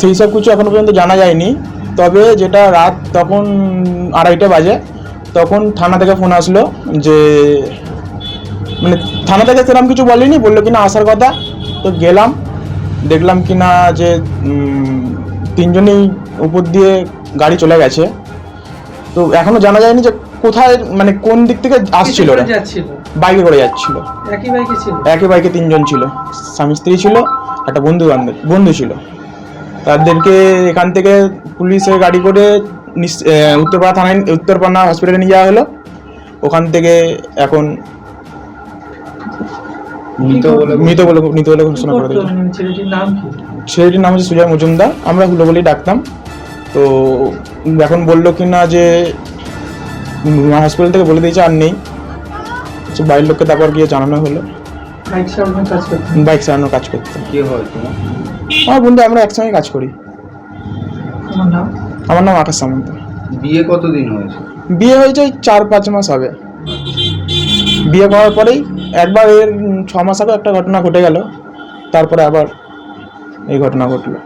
সেই সব কিছু এখনও পর্যন্ত জানা যায়নি। তবে যেটা রাত তখন আড়াইটে বাজে তখন থানা থেকে ফোন আসলো যে মানে থানা থেকে সেরকম কিছু বলেনি বলল কিনা আসার কথা। তো গেলাম দেখলাম কিনা যে উম, তিনজনেই উপর দিয়ে গাড়ি চলে গেছে। তো এখনও জানা যায়নি যে কোথায় মানে কোন দিক থেকে আসছিল ওরা। বাইকে করে যাচ্ছিল। একই বাইকে ছিল? একই বাইকে তিনজন ছিল। স্বামী স্ত্রী ছিল একটা বন্ধু বান্ধব বন্ধু ছিল। তাদেরকে এখান থেকে পুলিশের গাড়ি করে উত্তরপাড়া থানায় উত্তরপাড়া হসপিটালে নিয়ে যাওয়া হলো। ওখান থেকে এখন মৃত বলে মৃত বলে ঘোষণা করে দিয়েছে। মানে ছেলেটির নাম হচ্ছে সুজয় মজুমদার। আমরা হুলো বলেই ডাকতাম। তো এখন বলল কি না যে হসপিটাল থেকে বলে দিয়েছে আর নেই। বাড়ির লোককে তারপর গিয়ে জানানো হলো। বাইক সারানোর কাজ করতো। বাইক চালানোর কাজ করতে। কে হয় তোমার? আমার বন্ধু আমরা একসঙ্গে কাজ করি। আমার নাম? আমার নাম আকাশ সামন্ত। বিয়ে কতদিন হয়েছে? বিয়ে হয়েছে চার পাঁচ মাস হবে বিয়ে করার পরেই একবার এর ছ মাস আগে একটা ঘটনা ঘটে গেল। তারপরে আবার এই ঘটনা ঘটলো।